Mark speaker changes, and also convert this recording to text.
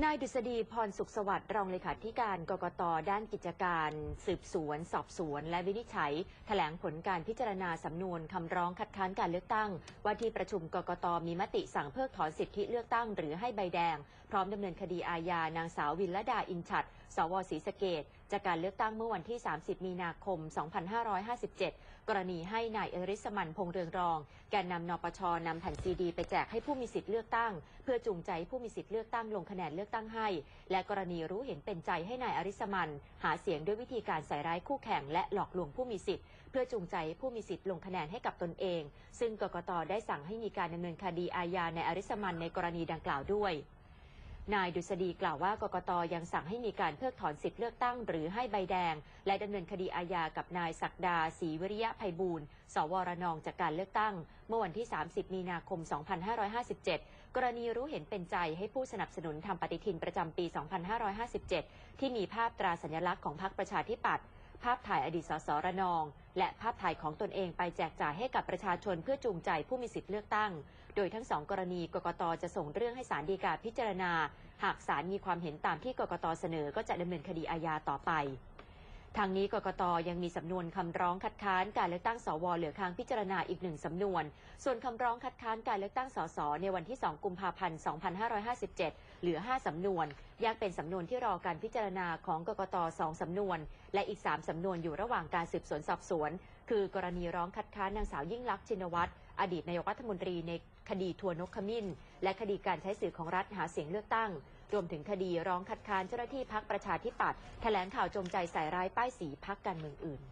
Speaker 1: นายดุษฎีพรสุขสวัสดิ์รองเลขาธิการกกตด้านกิจการ สืบสวน สอบสวน และวินิจฉัย แถลงผลการพิจารณาสำนวนคำร้องคัดค้านการเลือกตั้ง ว่าที่ประชุมกกตมีมติสั่งเพิกถอนสิทธิเลือกตั้งหรือให้ใบแดง พร้อมดำเนินคดีอาญานางสาววินลดาอินฉัด สวศรีสะเกดจากการเลือกตั้งเมื่อวันที่ 30 มีนาคม 2557 กรณีให้นายเอริสมันพงเรืองรอง แกนนำนปชนำแผ่นซีดี ไปแจกให้ผู้มีสิทธิ์เลือกตั้ง เพื่อจูงใจผู้มีสิทธิ์เลือกตั้งลงคะแนนเลือกตั้งให้ และกรณีรู้เห็นเป็นใจให้นายอริสมัน หาเสียงด้วยวิธีการใส่ร้ายคู่แข่งและหลอกลวงผู้มีสิทธิ์เพื่อจูงใจผู้มีสิทธิ์ลงคะแนนให้กับตนเอง ซึ่งกกตได้สั่งให้มีการดำเนินคดีอาญาในอริสมันในกรณีดังกล่าวด้วย นายดุษฎีกล่าวว่ากกตยังสั่งให้มีการเพิกถอนสิทธิเลือกตั้งหรือให้ใบแดง และดำเนินคดีอาญากับนายศักดาศรีวิริยะไพบูลย์สวรนองจากการเลือกตั้ง เมื่อวันที่ 30 มีนาคม 2557 กรณีรู้เห็นเป็นใจให้ผู้สนับสนุนทำปฏิทินประจำปี 2557 ที่มีภาพตราสัญลักษณ์ของพรรคประชาธิปัตย์ ภาพถ่ายอดีตสสระนอง และภาพถ่ายของตนเองไปแจกจ่ายให้กับประชาชนเพื่อจูงใจผู้มีสิทธิเลือกตั้ง โดยทั้งสองกรณีกกตจะส่งเรื่องให้ศาลฎีกาพิจารณา หากศาลมีความเห็นตามที่กกตเสนอก็จะดำเนินคดีอาญาต่อไป ทางนี้กกตยังมีสำนวนคำร้องคัดค้านการเลือกตั้งสวเหลือค้างพิจารณาอีกหนึ่งสำนวน ส่วนคำร้องคัดค้านการเลือกตั้งสสในวันที่ 2 กุมภาพันธ์ 2557 เหลือ 5 สำนวนแยกเป็นสำนวนที่รอการพิจารณาของกกต2สำนวน และอีก 3 สำนวนอยู่ระหว่างการสืบสวนสอบสวน คือกรณีร้องคัดค้านนางสาวยิ่งลักษณ์ชินวัตรอดีตนายกรัฐมนตรีในคดีทัวนกขมิ้น และคดีการใช้สื่อของรัฐหาเสียงเลือกตั้ง รวมถึงคดีร้องคัดค้านเจ้าหน้าที่พักประชาธิปัตย์แถลงข่าวจงใจใส่ร้ายป้ายสีพักการเมืองอื่น